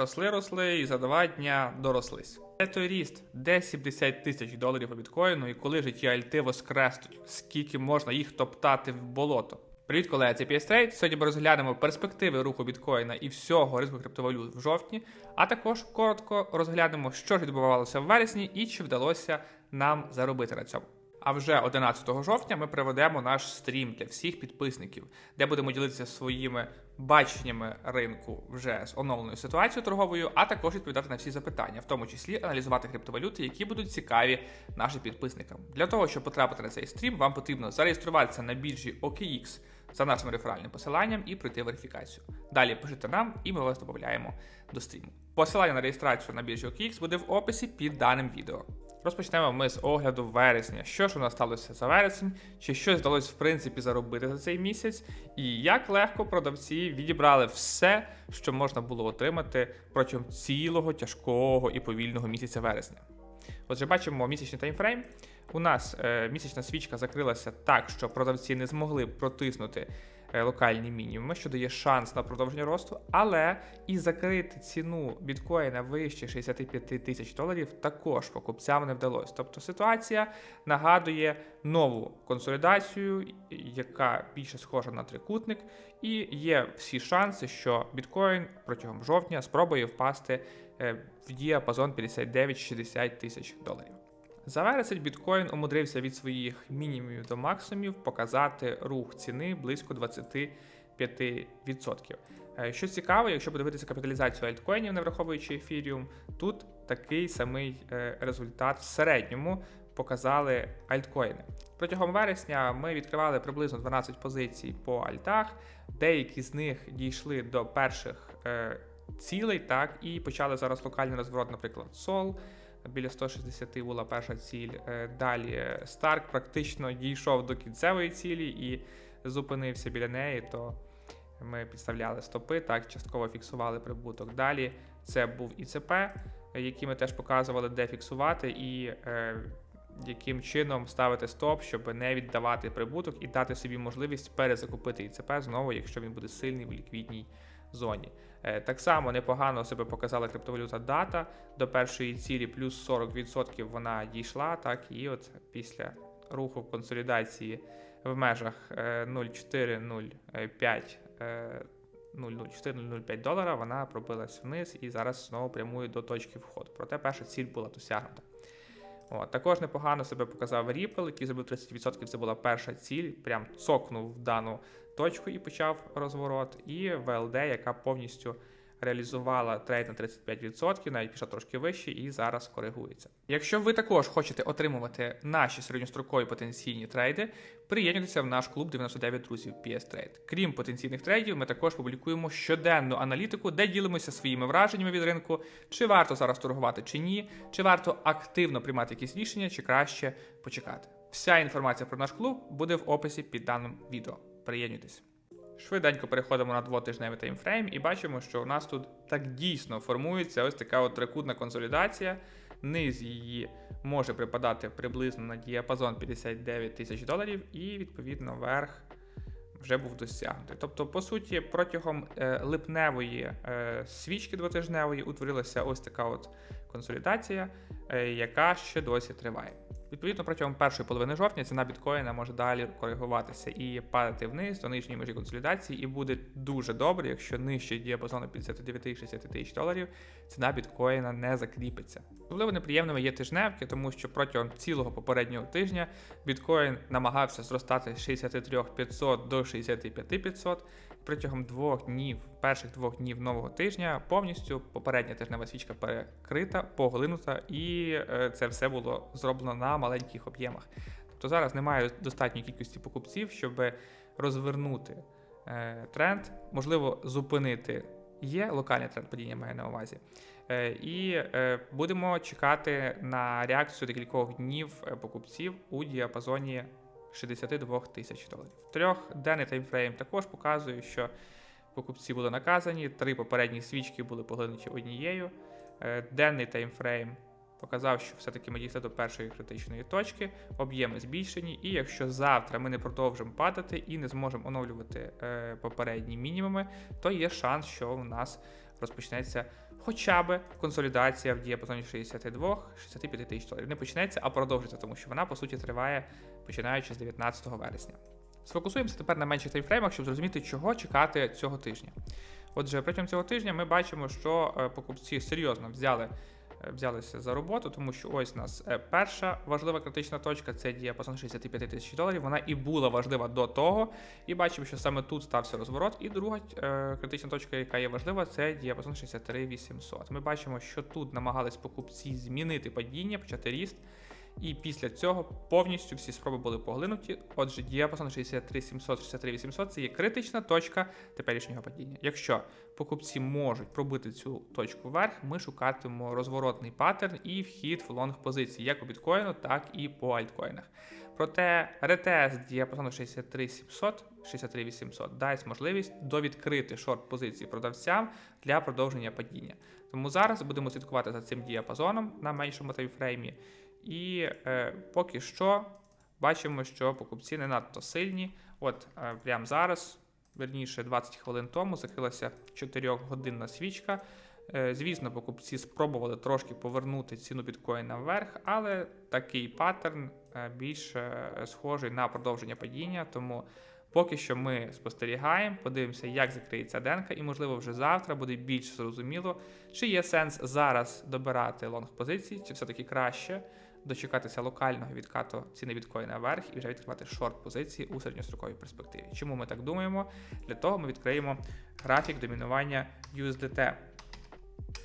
росли, росли і за два дня дорослись. Де той ріст? Де 70 тисяч доларів по біткоїну, і коли ж ті альти воскреснуть? Скільки можна їх топтати в болото? Привіт, колеги, це Trade. Сьогодні ми розглянемо перспективи руху біткоїна і всього ринку криптовалют в жовтні, а також коротко розглянемо, що ж відбувалося в вересні і чи вдалося нам заробити на цьому. А вже 11 жовтня ми проведемо наш стрім для всіх підписників, де будемо ділитися своїми баченнями ринку вже з оновленою ситуацією торговою, а також відповідати на всі запитання, в тому числі аналізувати криптовалюти, які будуть цікаві нашим підписникам. Для того, щоб потрапити на цей стрім, вам потрібно зареєструватися на біржі OKX за нашим реферальним посиланням і пройти верифікацію. Далі пишете нам, і ми вас додаємо до стріму. Посилання на реєстрацію на біржі OKX буде в описі під даним відео. Розпочнемо ми з огляду вересня. Що ж у нас сталося за вересень, чи щось вдалося в принципі заробити за цей місяць, і як легко продавці відібрали все, що можна було отримати протягом цілого тяжкого і повільного місяця вересня. Отже, бачимо місячний таймфрейм. У нас е, місячна свічка закрилася так, що продавці не змогли протиснути локальні мінімуми, що дає шанс на продовження росту, але і закрити ціну біткоїна вище 65 тисяч доларів також покупцям не вдалося. Тобто ситуація нагадує нову консолідацію, яка більше схожа на трикутник, і є всі шанси, що біткоін протягом жовтня спробує впасти е, в діапазон 59-60 тисяч доларів. За вересень біткоін умудрився від своїх мінімумів до максимумів показати рух ціни близько 25%. Е, Що цікаво, якщо подивитися капіталізацію альткоїнів, не враховуючи ефіріум, тут такий самий е, результат в середньому показали альткоїни. Протягом вересня ми відкривали приблизно 12 позицій по альтах. Деякі з них дійшли до перших е, цілей, так і почали зараз локальний розворот, наприклад, Sol. Біля 160 була перша ціль. Е, Далі Старк практично дійшов до кінцевої цілі і зупинився біля неї. То ми підставляли стопи, так частково фіксували прибуток. Далі це був ІЦП, який ми теж показували, де фіксувати, і е, яким чином ставити стоп, щоб не віддавати прибуток і дати собі можливість перезакупити ІЦП знову, якщо він буде сильний в ліквідній зоні. Е, Так само непогано себе показала криптовалюта дата до першої цілі, плюс 40% вона дійшла. Так і от після руху консолідації в межах е, 0,405 е, 0,0405 долара вона пробилась вниз і зараз знову прямує до точки входу. Проте перша ціль була досягнута. От, також непогано себе показав Ripple, який зробив 30%. Це була перша ціль, прям цокнув в дану точку і почав розворот. І ВЛД, яка повністю реалізувала трейд на 35%, навіть пішла трошки вище і зараз коригується. Якщо ви також хочете отримувати наші середньострокові потенційні трейди, приєднуйтеся в наш клуб 99 друзів PS Trade. Крім потенційних трейдів, ми також публікуємо щоденну аналітику, де ділимося своїми враженнями від ринку, чи варто зараз торгувати чи ні, чи варто активно приймати якісь рішення, чи краще почекати. Вся інформація про наш клуб буде в описі під даним відео. Приєднуйтесь. Швиденько переходимо на двотижневий таймфрейм і бачимо, що у нас тут так дійсно формується ось така от трикутна консолідація. Низ її може припадати приблизно на діапазон 59 тисяч доларів, і відповідно верх вже був досягнутий. Тобто, по суті, протягом е, липневої е, свічки двотижневої утворилася ось така от консолідація, е, яка ще досі триває. Відповідно, протягом першої половини жовтня ціна біткоїна може далі коригуватися і падати вниз до нижньої межі консолідації, і буде дуже добре, якщо нижче діапазону 59-60 тисяч доларів ціна біткоїна не закріпиться. Особливо неприємними є тижневки, тому що протягом цілого попереднього тижня біткоін намагався зростати з 63 500 до 65 500. Протягом двох днів, перших двох днів нового тижня, повністю попередня тижнева свічка перекрита, поглинута, і е, це все було зроблено на маленьких об'ємах. Тобто зараз немає достатньої кількості покупців, щоб розвернути е, тренд, можливо, зупинити. Є локальний тренд падіння маю на увазі. Е, І е, будемо чекати на реакцію декількох днів е, покупців у діапазоні 62 тисяч доларів. Трьохденний таймфрейм також показує, що покупці були наказані, три попередні свічки були поглинуті однією. Денний таймфрейм показав, що все-таки ми дійшли до першої критичної точки, об'єми збільшені, і якщо завтра ми не продовжимо падати і не зможемо оновлювати е, попередні мінімуми, то є шанс, що у нас розпочнеться хоча б консолідація в діапазоні 62-65 тисяч доларів. Не почнеться, а продовжиться, тому що вона по суті триває починаючи з 19 вересня. Сфокусуємося тепер на менших таймфреймах, щоб зрозуміти, чого чекати цього тижня. Отже, протягом цього тижня ми бачимо, що е, покупці серйозно взяли, взялися за роботу, тому що ось у нас е, перша важлива критична точка це діапазон 65 тисяч доларів. Вона і була важлива до того. І бачимо, що саме тут стався розворот. І друга е, критична точка, яка є важлива, це діапазон 63 800. Ми бачимо, що тут намагались покупці змінити падіння, почати ріст. І після цього повністю всі спроби були поглинуті. Отже, діапазон 63 700, 63 800 це є критична точка теперішнього падіння. Якщо покупці можуть пробити цю точку вверх, ми шукатимемо розворотний паттерн і вхід в лонг позиції, як по біткоїну, так і по альткоїнах. Проте ретест діапазону 63 700, 63 800 дасть можливість довідкрити шорт позиції продавцям для продовження падіння. Тому зараз будемо слідкувати за цим діапазоном на меншому таймфреймі. І е, поки що бачимо, що покупці не надто сильні. От е, прямо зараз, верніше 20 хвилин тому, закрилася 4-годинна свічка. Е, звісно, покупці спробували трошки повернути ціну біткоїна вверх, але такий паттерн е, більш е, схожий на продовження падіння. Тому поки що ми спостерігаємо, подивимося, як закриється денка, і можливо вже завтра буде більш зрозуміло, чи є сенс зараз добирати лонг позиції, чи все-таки краще дочекатися локального відкату ціни біткоїна вверх і вже відкривати шорт позиції у середньостроковій перспективі. Чому ми так думаємо? Для того ми відкриємо графік домінування USDT,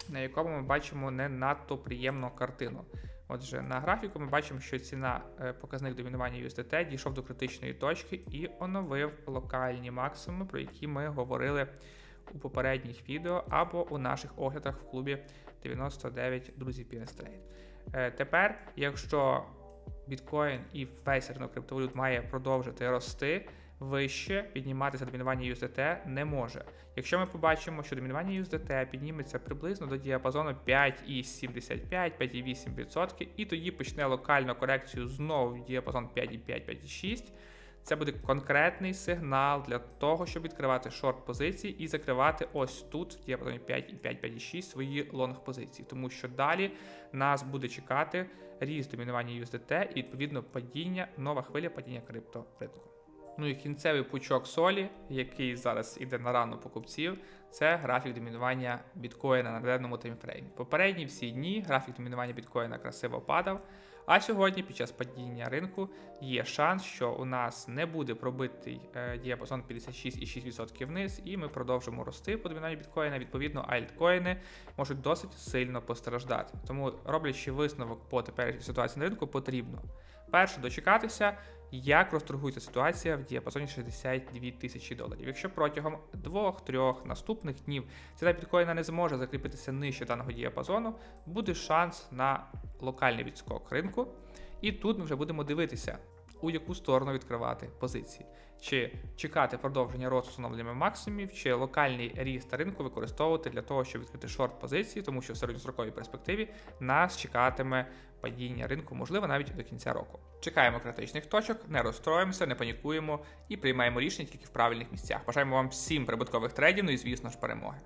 на якому ми бачимо не надто приємну картину. Отже, на графіку ми бачимо, що ціна е, показник домінування USDT дійшов до критичної точки і оновив локальні максимуми, про які ми говорили у попередніх відео або у наших оглядах в клубі 99 друзів Trade. Е, Тепер, якщо біткоін і весь ринок криптовалют має продовжити рости, вище підніматися домінування USDT не може. Якщо ми побачимо, що домінування USDT підніметься приблизно до діапазону 5,75-5,8%, і тоді почне локальну корекцію знову в діапазон 5,5-5,6%, це буде конкретний сигнал для того, щоб відкривати шорт позиції і закривати ось тут, в діапазоні 5,5-5,6 свої лонг позиції, тому що далі нас буде чекати ріст домінування USDT і відповідно падіння, нова хвиля падіння крипторинку. Ну і кінцевий пучок солі, який зараз іде на рану покупців, це графік домінування біткоїна на денному таймфреймі. Попередні всі дні графік домінування біткоїна красиво падав. А сьогодні, під час падіння ринку, є шанс, що у нас не буде пробитий е, діапазон 56,6% вниз, і ми продовжимо рости по домінуванню біткоїна. Відповідно, альткоїни можуть досить сильно постраждати. Тому, роблячи висновок по теперішній ситуації на ринку, потрібно перше дочекатися, як розторгується ситуація в діапазоні 62 тисячі доларів. Якщо протягом двох-трьох наступних днів ціна біткоїна не зможе закріпитися нижче даного діапазону, буде шанс на локальний відскок ринку. І тут ми вже будемо дивитися, у яку сторону відкривати позиції. Чи чекати продовження росту встановленнями максимумів, чи локальний ріст ринку використовувати для того, щоб відкрити шорт позиції, тому що в середньостроковій перспективі нас чекатиме падіння ринку, можливо, навіть до кінця року. Чекаємо критичних точок, не розстроїмося, не панікуємо і приймаємо рішення тільки в правильних місцях. Бажаємо вам всім прибуткових трейдів, ну і звісно ж перемоги.